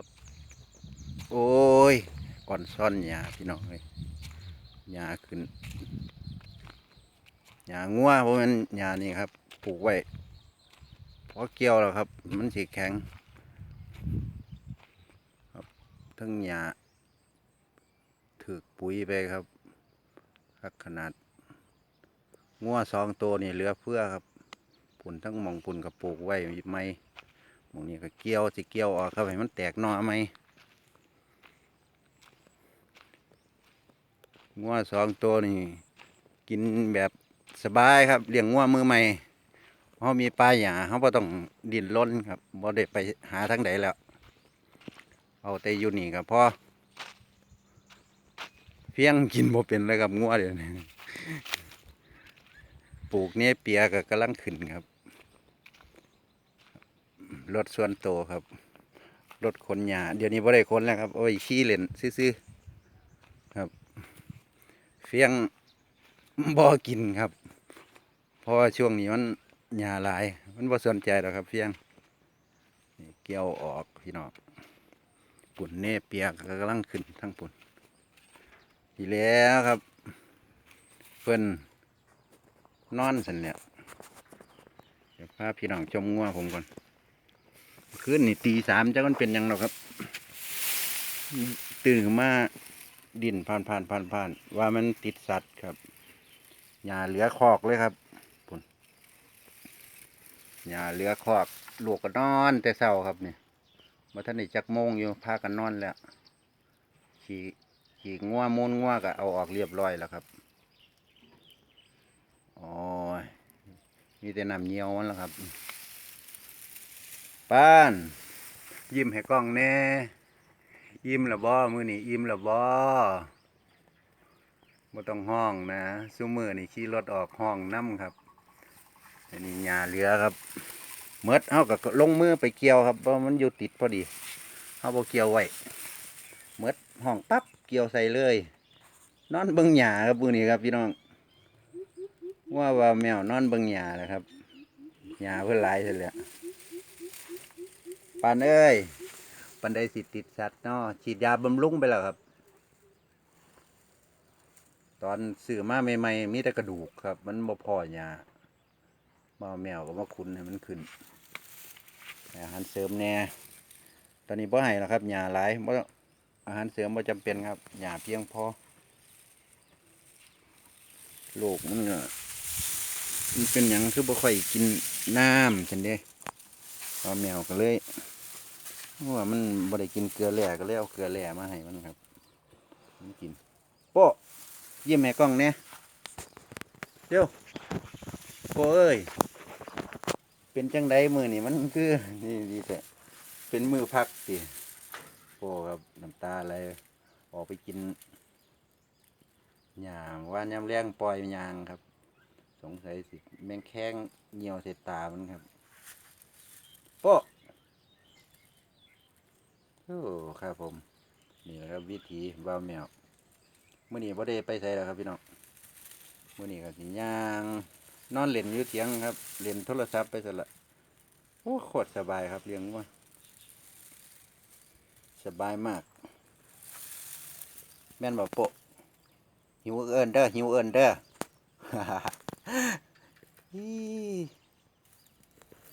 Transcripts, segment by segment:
ครับ โอ้ยก่อนซ่อนหญ้าพี่น้องเลยหญ้าขึ้นหญ้างัวเพราะมันหญ้านี่ครับปลูกไว้พอเกี่ยวแล้วครับ มันสีแข็ง ครับทั้งหญ้าถือปุ๋ยไปครับคักขนาดงัวสองตัวนี่เหลือเพื่อครับปุ่นทั้งมองปุ่นกับปลูกไว้ไม่ มองนี้ก็เกี่ยวสิเกี่ยวออกครับให้มันแตกหน่อไหมงัวสองตัวนี่กินแบบสบายครับเลี้ยงงัวมือใหม่เขามีปลาหยาเขาไ่ต้องดิ้นรนครับบ่ได้ไปหาทั้งใดแล้ว เอาแต่อยู่นี่ครับพอเพียงกินบ่เป็นเลยครับงัวเดี๋ยวนี้ปลูกเนี่ยเปียก็กำลังขึ้นครับ รถส่วนโตครับรถขนหญ้าเดี๋ยวนี้บ่ได้ขนแล้วครับโอ้ยขี้เล่นซื่อๆครับ เฟียงบ่กินครับ เพราะว่าช่วงนี้มันหญ้าหลาย มันบ่สนใจหรอกครับ เฟียงเกี่ยวออกพี่น้องปุ่นเน่เปียกก็กำลังขึ้นทั้งปุ่นทีแล้วครับ เพิ่นนอนสันเนี่ยเดี๋ยวพาพี่น้องชมงัวผมก่อน คืนนี่ตีสามจะมันเป็นยังหรอกครับ ตื่นมาดินผ่านผ่านผ่านผ่านว่ามันติดสัตว์ครับหญ้าเหลือคอกเลยครับปุ่นหญ้าเหลือคอกลูกก็นอนแต่เศร้าครับเนี่ยมาท่านได้จักโมงอยู่พากันนอนแล้วขี่ขี่งัวมูนงัวก็เอาออกเรียบร้อยแล้วครับโอ้ยมีแต่น้ำเงี้ยวมันแล้วครับ ป้าน ยิ้มให้กล้องแน่อิ่มละบ่มือนี่อิ่มละบ่บ่ต้องห้องนะซุมือนี่ขี่รถออกห้องน้ำครับอันนี้หญ้าเหลือครับเมดเฮาก็ลงมือไปเกี่ยวครับเพราะมันอยู่ติดพอดีเฮาบ่เกี่ยวไว้เมดห้องปั๊บเกี่ยวใส่เลย นอนเบิ่งหญ้าครับมือนี้ครับพี่น้อง ว่าว่าแมวนอนเบิ่งหญ้าแหละครับหญ้าเพิ่นหลายเสียแล้ว ปานเอ้ยปันไดสิติดสัตว์เนาะฉีดยาบำรุงไปแล้วครับ ตอนซื้อมาใหม่ๆมีแต่กระดูกครับ มันบ่พอยามาเอาแมวก็มาคุณให้มันขึ้นอาหารเสริมแน่ตอนนี้บ่ให้แล้วครับยาหลายบ่อาหารเสริมบ่จำเป็นครับยาเพียงพอโรคมันก็มันเป็นหยังคือบ่ค่อยกินน้ำจังเด้เอาแมวก็เลย ว่ามันบ่ได้กินเกลือแร่ก็เลยเอาเกลือแร่มาให้มันครับ มันกิน โป้ยิ้มแม่กล้องเนี่ยเดี๋ยวโป้เอ้ย เป็นจังไดมือนี่มันคือ นี่ดีแต่เป็นมือพักสิโป้ครับน้ำตาอะไรออกไปกินหยางว่านยำแรงปล่อยยางครับ สงสัยสิแมงแข้งเหนียวเสตามันครับโป้ โอ้ ครับผม นี่แหละครับวิธีบ้าวแมวมื่อนี้บ่ได้ไปใส่แล้วครับพี่น้องมื่อนี้ก็สิย่างนอนเล่นอยู่เถียงครับเล่นโทรศัพท์ไปซะละโอ้โคตรสบายครับเลี้ยงว่าสบายมาก แม่นบอกโปะหิวเอินเด้อหิวเอินเด้อ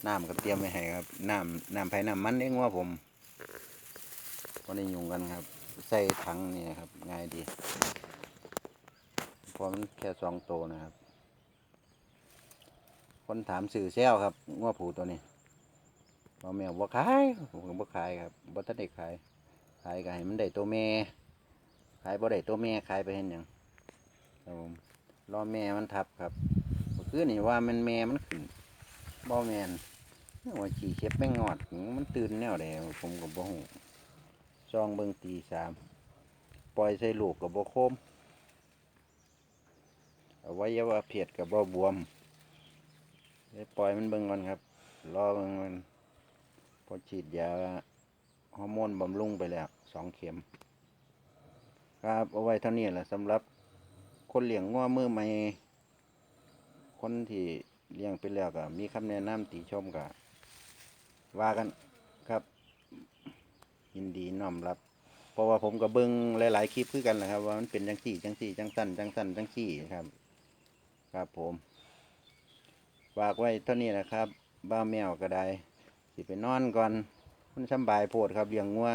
น้ำก็เตรียมไว้ให้ครับน้ำน้ำไผ่น้ำมันเองว่าผม ก็ได้ยุงกันครับ ใส่ถังนี่ครับ ง่ายดีพราะมันแค่สองโตวนะครับ คนถามสื่อแซวครับว่าผูตัวนี้ว่าแมวบ่ขายผมก็บ่ขายครับบ่ทันได้ขาย ขายก็ให้มันได้ตัวแม่ ขายบ่ได้ตัวแม่ขายไปเห็นยังครับผมรอแม่มันทับครับคือนี่ว่ามันแม่มันขึ้นบ่แมนว่าขี่เข็บแม่งงอด มันตื่นแนวใดผมก็บ่ฮู้ ซองเบิงตีสามปล่อยใส่ลูกกับบ่โคมอาไว้ยาวะเพศกับบ่บวมเดี๋ยวปล่อยมันเบิ่งก่อนครับ รอเบิ่งมันพอฉีดยาฮอร์โมนบำรุงไปแล้วสองเข็ม ครับเอาไว้เท่านี้แหละสำหรับคนเลี้ยงงัวมือใหม่คนที่เลี้ยงไปแล้วก็มีคำแนะนำติชมก็ว่ากัน ยินดีน้อมรับ เพราะว่าผมก็เบิงหลาย ๆ คลิปคือกันแหละครับ ว่ามันเป็นจังสี่จังสี่จังสั้นจังสั้นจังสี่ครับ ครับผมฝากไว้เท่านี้นะครับ บ้าแมวก็ได้สิไปนอนก่อน มันสบายโพดครับเลี้ยงงัว